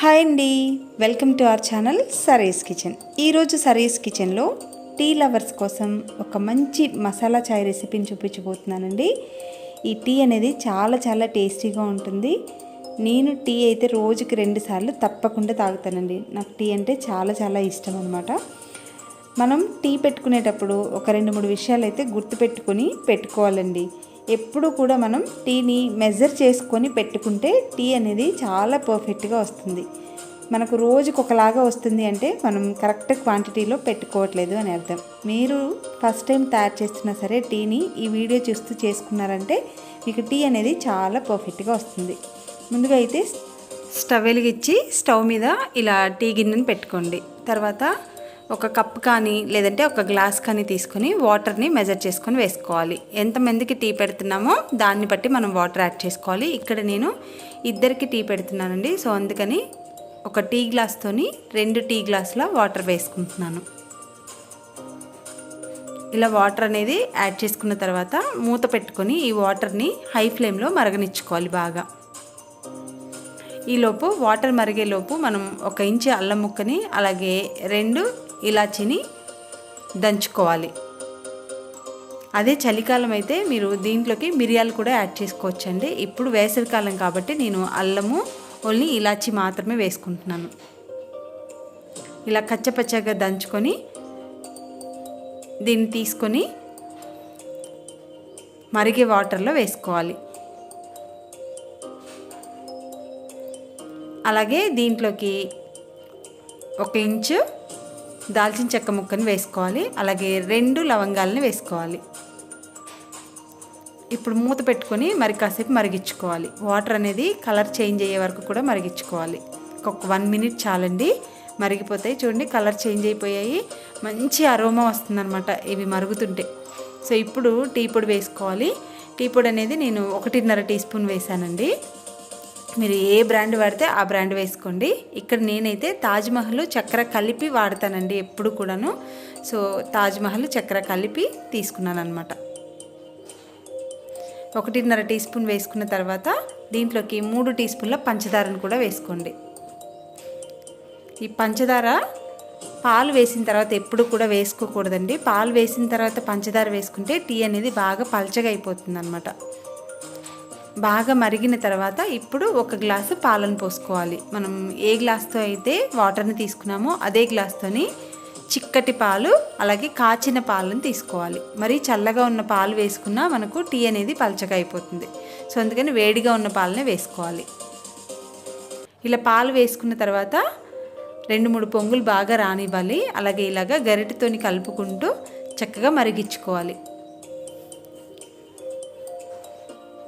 Hi అండి. Welcome to our channel Saris kitchen. ఈరోజు saris కిచెన్లో టీ లవర్స్ కోసం ఒక మంచి మసాలా చాయ్ రెసిపీని చూపించబోతున్నానండి. ఈ టీ అనేది చాలా చాలా టేస్టీగా ఉంటుంది. నేను టీ అయితే రోజుకి రెండు సార్లు తప్పకుండా తాగుతానండి. నాకు టీ అంటే చాలా చాలా ఇష్టం అనమాట మనం టీ పెట్టుకునేటప్పుడు ఒక రెండు మూడు విషయాలు అయితే గుర్తుపెట్టుకొని పెట్టుకోవాలండి. ఎప్పుడు కూడా మనం టీని మెజర్ చేసుకొని పెట్టుకుంటే టీ అనేది చాలా పర్ఫెక్ట్గా వస్తుంది. మనకు రోజుకు ఒకలాగా వస్తుంది అంటే మనం కరెక్ట్ క్వాంటిటీలో పెట్టుకోవట్లేదు అని అర్థం. మీరు ఫస్ట్ టైం తయారు చేస్తున్నా సరే టీని ఈ వీడియో చూస్తూ చేసుకున్నారంటే మీకు టీ అనేది చాలా పర్ఫెక్ట్గా వస్తుంది. ముందుగా అయితే స్టవ్ వెలిగించి స్టవ్ మీద ఇలా టీ గిన్నెను పెట్టుకోండి. తర్వాత ఒక కప్ కానీ లేదంటే ఒక గ్లాస్ కానీ తీసుకొని వాటర్ని మెజర్ చేసుకొని వేసుకోవాలి. ఎంతమందికి టీ పెడుతున్నామో దాన్ని బట్టి మనం వాటర్ యాడ్ చేసుకోవాలి. ఇక్కడ నేను ఇద్దరికి టీ పెడుతున్నానండి. సో అందుకని ఒక టీ గ్లాస్తోని రెండు టీ గ్లాసుల వాటర్ వేసుకుంటున్నాను. ఇలా వాటర్ అనేది యాడ్ చేసుకున్న తర్వాత మూత పెట్టుకొని ఈ వాటర్ని హై ఫ్లేమ్లో మరగనిచ్చుకోవాలి బాగా. ఈలోపు వాటర్ మరిగేలోపు మనం ఒక ఇంచు అల్లం ముక్కని అలాగే రెండు ఇలాచిని దంచుకోవాలి. అదే చలికాలం అయితే మీరు దీంట్లోకి మిరియాలు కూడా యాడ్ చేసుకోవచ్చండి. ఇప్పుడు వేసవికాలం కాబట్టి నేను అల్లము ఓన్లీ ఇలాచి మాత్రమే వేసుకుంటున్నాను. ఇలా కచ్చపచ్చగా దంచుకొని దీన్ని తీసుకొని మరిగే వాటర్లో వేసుకోవాలి. అలాగే దీంట్లోకి ఒక ఇంచు దాల్చిన చెక్క ముక్కని వేసుకోవాలి. అలాగే రెండు లవంగాలని వేసుకోవాలి. ఇప్పుడు మూత పెట్టుకొని మరి కాసేపు మరిగించుకోవాలి. వాటర్ అనేది కలర్ చేంజ్ అయ్యే వరకు కూడా మరిగించుకోవాలి. ఒక వన్ మినిట్ చాలండి. మరిగిపోతాయి చూడండి కలర్ చేంజ్ అయిపోయాయి. మంచి అరోమా వస్తుందన్నమాట ఇవి మరుగుతుంటే. సో ఇప్పుడు టీ పొడి వేసుకోవాలి. టీ పొడి అనేది నేను ఒకటిన్నర టీ స్పూన్ వేసానండి మీరు ఏ బ్రాండ్ వాడితే ఆ బ్రాండ్ వేసుకోండి. ఇక్కడ నేనైతే తాజ్మహల్ చక్కెర కలిపి వాడతానండి ఎప్పుడు కూడాను. సో తాజ్మహల్ చక్కెర కలిపి తీసుకున్నాను అనమాట ఒకటిన్నర టీ స్పూన్ వేసుకున్న తర్వాత దీంట్లోకి మూడు టీ స్పూన్ల పంచదారను కూడా వేసుకోండి. ఈ పంచదార పాలు వేసిన తర్వాత ఎప్పుడు కూడా వేసుకోకూడదండి. పాలు వేసిన తర్వాత పంచదార వేసుకుంటే టీ అనేది బాగా పలచగా అయిపోతుంది అనమాట బాగా మరిగిన తర్వాత ఇప్పుడు ఒక గ్లాసు పాలను పోసుకోవాలి. మనం ఏ గ్లాస్తో అయితే వాటర్ని తీసుకున్నామో అదే గ్లాస్తోని చిక్కటి పాలు అలాగే కాచిన పాలను తీసుకోవాలి. మరి చల్లగా ఉన్న పాలు వేసుకున్నా మనకు టీ అనేది పలచగా అయిపోతుంది. సో అందుకని వేడిగా ఉన్న పాలనే వేసుకోవాలి. ఇలా పాలు వేసుకున్న తర్వాత రెండు మూడు పొంగులు బాగా రానివ్వాలి. అలాగే ఇలాగా గరిటెతోని కలుపుకుంటూ చక్కగా మరిగించుకోవాలి.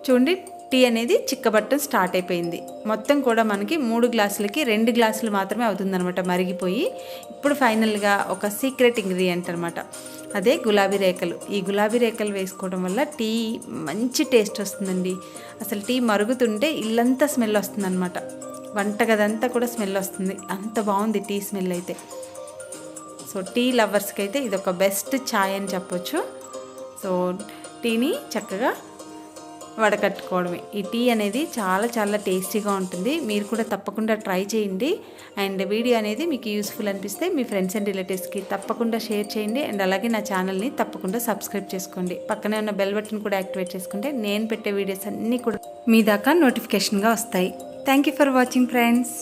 చూడండి టీ అనేది చిక్కబట్టం స్టార్ట్ అయిపోయింది. మొత్తం కూడా మనకి మూడు గ్లాసులకి రెండు గ్లాసులు మాత్రమే అవుతుందన్నమాట మరిగిపోయి. ఇప్పుడు ఫైనల్గా ఒక సీక్రెట్ ఇంగ్రీడియంట్ అనమాట అదే గులాబీ రేఖలు. ఈ గులాబీ రేఖలు వేసుకోవడం వల్ల టీ మంచి టేస్ట్ వస్తుందండి. అసలు టీ మరుగుతుంటే ఇల్లంతా స్మెల్ వస్తుందన్నమాట. వంటగదంతా కూడా స్మెల్ వస్తుంది. అంత బాగుంది టీ స్మెల్ అయితే. సో టీ లవర్స్కి అయితే ఇది ఒక బెస్ట్ ఛాయ్ అని చెప్పొచ్చు. సో టీని చక్కగా వడకట్టుకోవడమే. ఈ టీ అనేది చాలా చాలా టేస్టీగా ఉంటుంది. మీరు కూడా తప్పకుండా ట్రై చేయండి. అండ్ వీడియో అనేది మీకు యూస్ఫుల్ అనిపిస్తే మీ ఫ్రెండ్స్ అండ్ రిలేటివ్స్కి తప్పకుండా షేర్ చేయండి. అండ్ అలాగే నా ఛానల్ని తప్పకుండా సబ్స్క్రైబ్ చేసుకోండి. పక్కనే ఉన్న బెల్ బటన్ కూడా యాక్టివేట్ చేసుకుంటే నేను పెట్టే వీడియోస్ అన్నీ కూడా మీ దాకా నోటిఫికేషన్గా వస్తాయి. Thank you for watching friends.